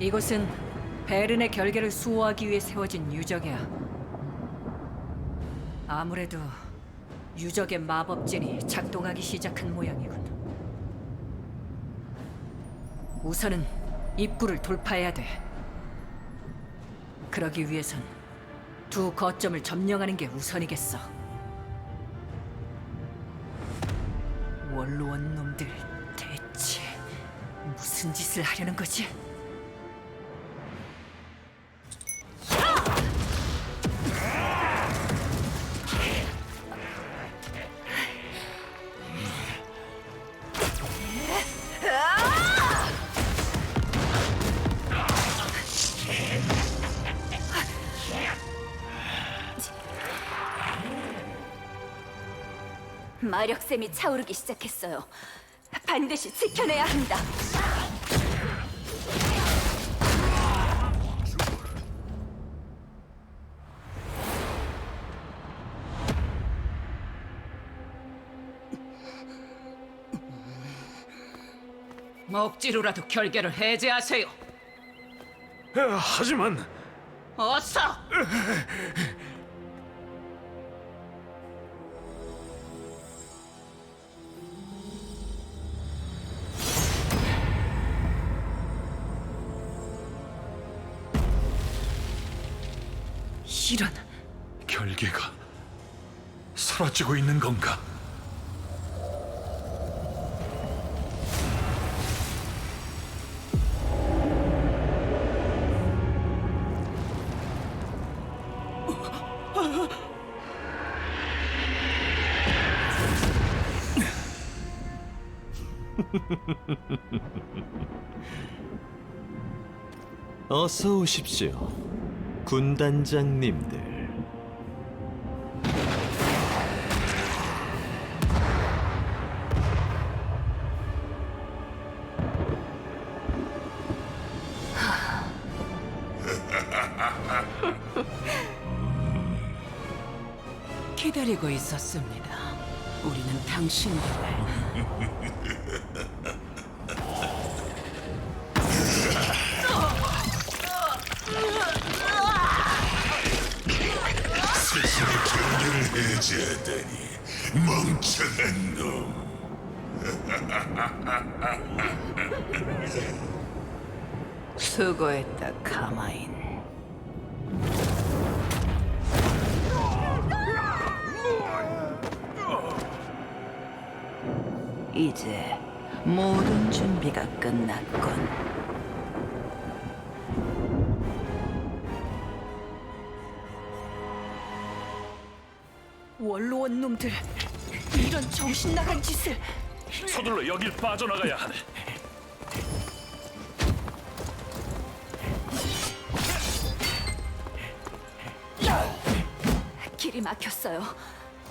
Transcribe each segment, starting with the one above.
이곳은 베른의 결계를 수호하기 위해 세워진 유적이야. 아무래도 유적의 마법진이 작동하기 시작한 모양이군. 우선은 입구를 돌파해야 돼. 그러기 위해선 두 거점을 점령하는 게 우선이겠어. 원로원 놈들 대체 무슨 짓을 하려는 거지? 마력샘이 차오르기 시작했어요. 반드시 지켜내야 합니다. 억지로라도 결계를 해제하세요. 아, 하지만 어서! 이런 결계가 사라지고 있는 건가? 어서 오십시오, 군단장님들. 기다리고 있었습니다. 우리는 당신을 해제하다니 멍청한 놈. 수고했다, 카마인. 이제 모든 준비가 끝났군. 원로원 놈들 이런 정신 나간 짓을 서둘러 여길 빠져나가야 하네. 길이 막혔어요.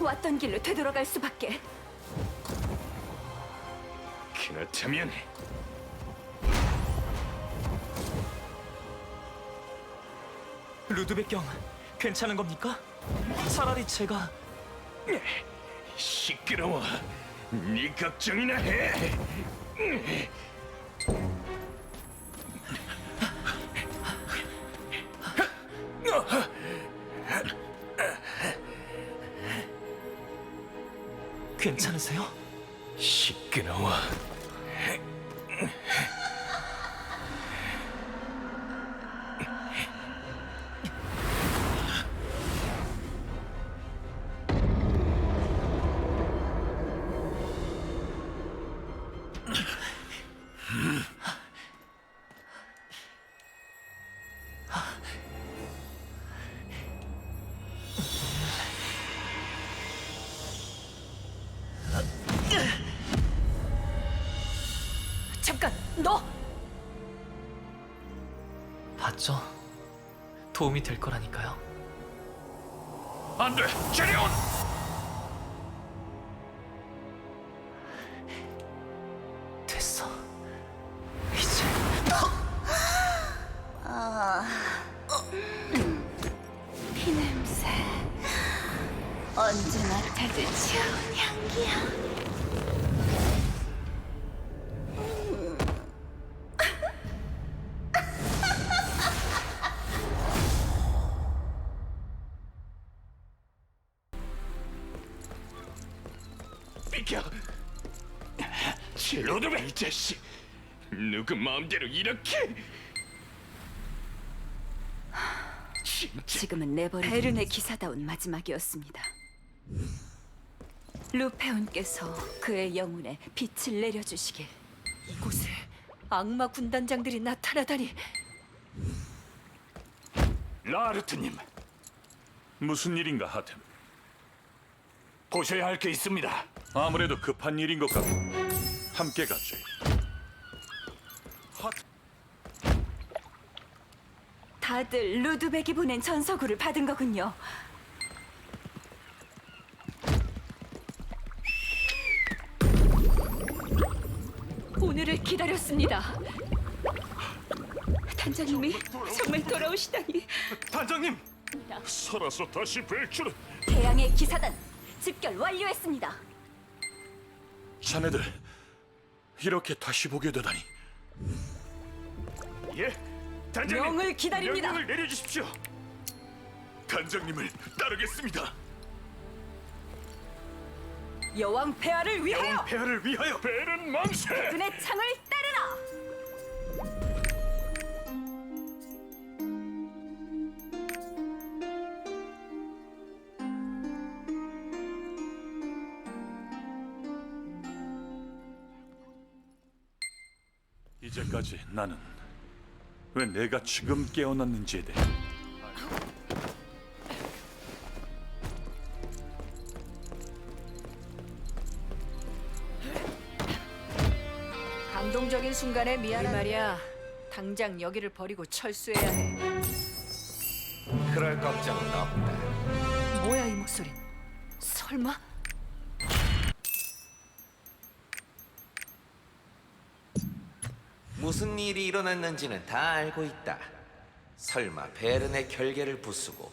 왔던 길로 되돌아갈 수밖에. 그렇다면 루드베 경 괜찮은 겁니까? 차라리 제가 시끄러워. 네 걱정이나 해. 괜찮으세요? 시끄러워. 도움이 될 거라니까요. 안 돼, 제리온. 됐어. 이제 피냄새 언제 맡아도 좋은 향기야. 로드베 이 자식! 누구 마음대로 이렇게! 진짜 지금은 내버려 베른의 기사다운 마지막이었습니다. 루페온께서 그의 영혼에 빛을 내려주시길 이곳에 악마 군단장들이 나타나다니 라르트님 무슨 일인가 하템 보셔야 할 게 있습니다 아무래도 급한 일인 것 같고 함께 가죠 다들 루드백이 보낸 전서구를 받은 거군요. 오늘을 기다렸습니다. 단장님이 정말 돌아오시다니 단장님 살아서 다시 뵐 줄은 태양의 기사단 집결 완료했습니다. 자네들 이렇게 다시 보게 되다니. 예 단장님. 명을 기다립니다. 명령을 내려주십시오. 단장님을 따르겠습니다. 여왕 폐하를 위하여! 폐하를 위하여. 베른 만세! 그의 창을 따 이제까지 나는 왜 내가 지금 깨어났는지에 대해 감동적인 순간에 미안한 말이야. 당장 여기를 버리고 철수해야 해. 그럴 걱정은 없다. 뭐야 이 목소린? 설마? 무슨 일이 일어났는지는 다 알고 있다. 설마 베른의 결계를 부수고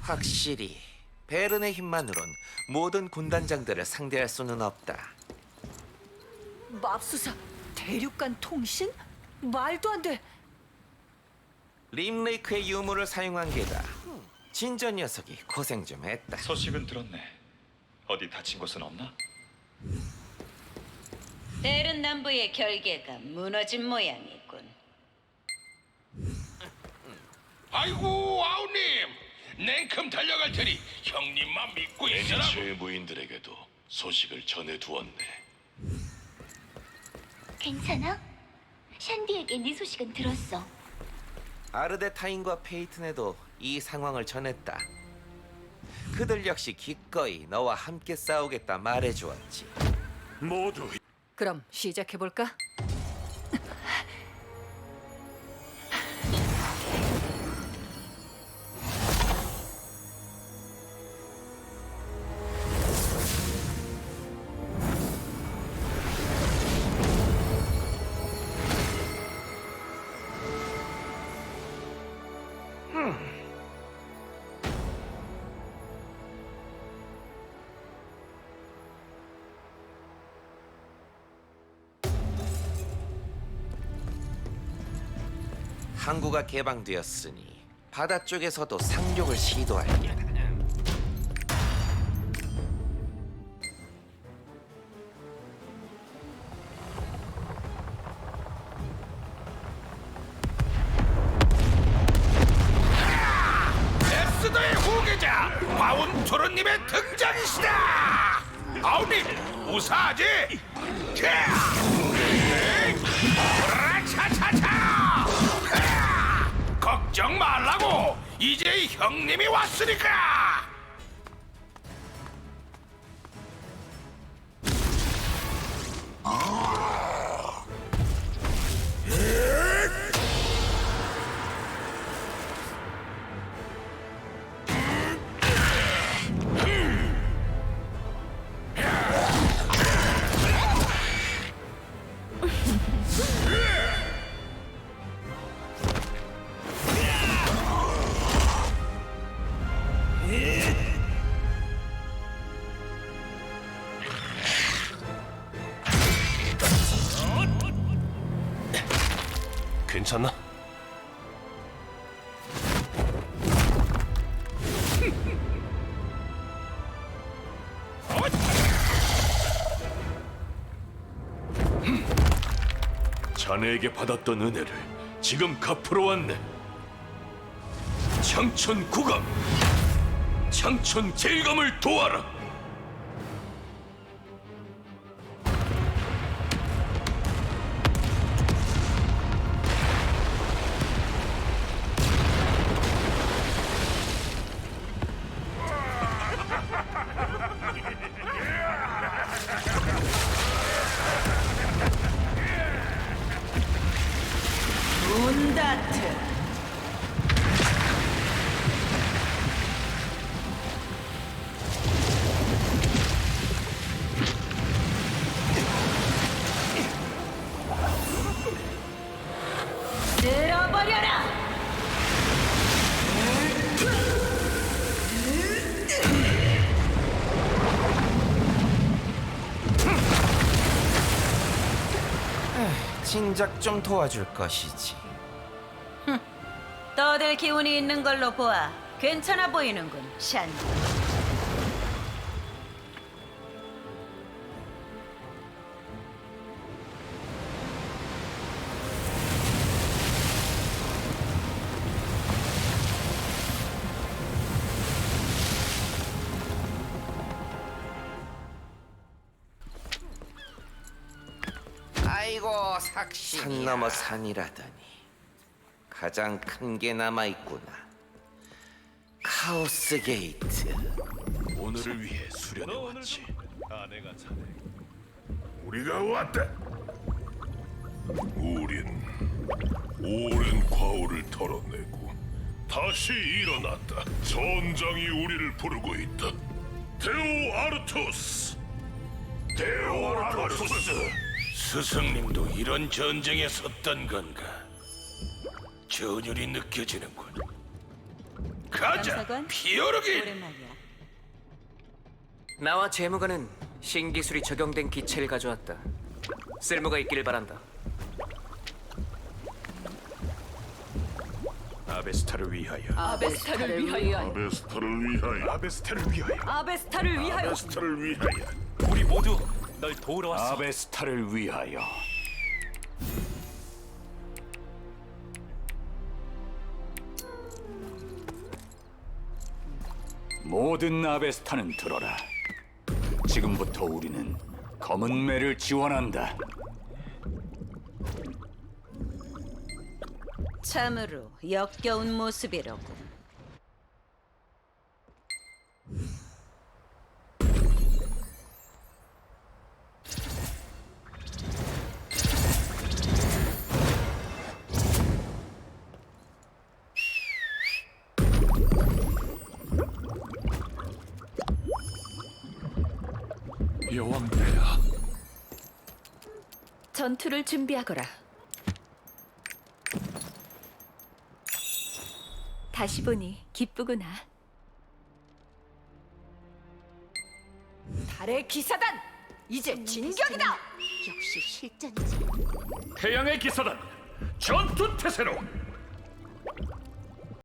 확실히 베른의 힘만으론 모든 군단장들을 상대할 수는 없다. 맙수사 대륙간 통신? 말도 안 돼. 림레이크의 유물을 사용한 게다. 진저 녀석이 고생 좀 했다. 소식은 들었네 어디 다친 곳은 없나? 베른 남부의 결계가 무너진 모양이군. 아이고 아우님 냉큼 달려갈 테니 형님만 믿고 있으라고 죄무인들에게도 소식을 전해두었네. 괜찮아? 샨디에게 네 소식은 들었어. 아르데타인과 페이튼에도 이 상황을 전했다. 그들 역시 기꺼이 너와 함께 싸우겠다 말해주었지. 모두 그럼 시작해 볼까? 항구가 개방되었으니 바다 쪽에서도 상륙을 시도할 게다. 엑스더의 후계자 마운 토르님의 등장이시다! 아우님 우사하지? 차 걱정 말라고. 이제 형님이 왔으니까 괜찮나? 자네에게 받았던 은혜를 지금 갚으러 왔네. 장천 구감, 장천 제일감을 도와라. 진작 좀 도와줄 것이지. 떠들 기운이 있는 걸로 보아 괜찮아 보이는군, 샨 아이고 삭시. 산 넘어 산이라더니 가장 큰 게 남아 있구나. 카오스 게이트. 오늘을 위해 수련해 왔지. 아내가 자네. 우리가 왔다. 우린 오랜 과오를 털어내고 다시 일어났다. 전장이 우리를 부르고 있다. 데오 아르투스. 데오 아르투스. 스승님도 이런 전쟁에 섰던 건가? 전율이 느껴지는군. 가자. 오랜만이야. 나와 재무관은 신기술이 적용된 기체를 가져왔다. 쓸모가 있기를 바란다. 아베스타를 위하여. 아베스타를 위하여. 아베스타를 위하여. 아베스타를 위하여. 아베스타를 위하여. 아베스타를 위하여. 우리 모두 널 도우러 왔어. 아베스타를 위하여. 모든 아베스타는 들어라. 지금부터 우리는 검은 매를 지원한다. 참으로 역겨운 모습이로군. 여왕배야. 전투를 준비하거라. 다시 보니 기쁘구나. 달의 기사단 이제 진격이다. 역시 실전이지. 태양의 기사단 전투 태세로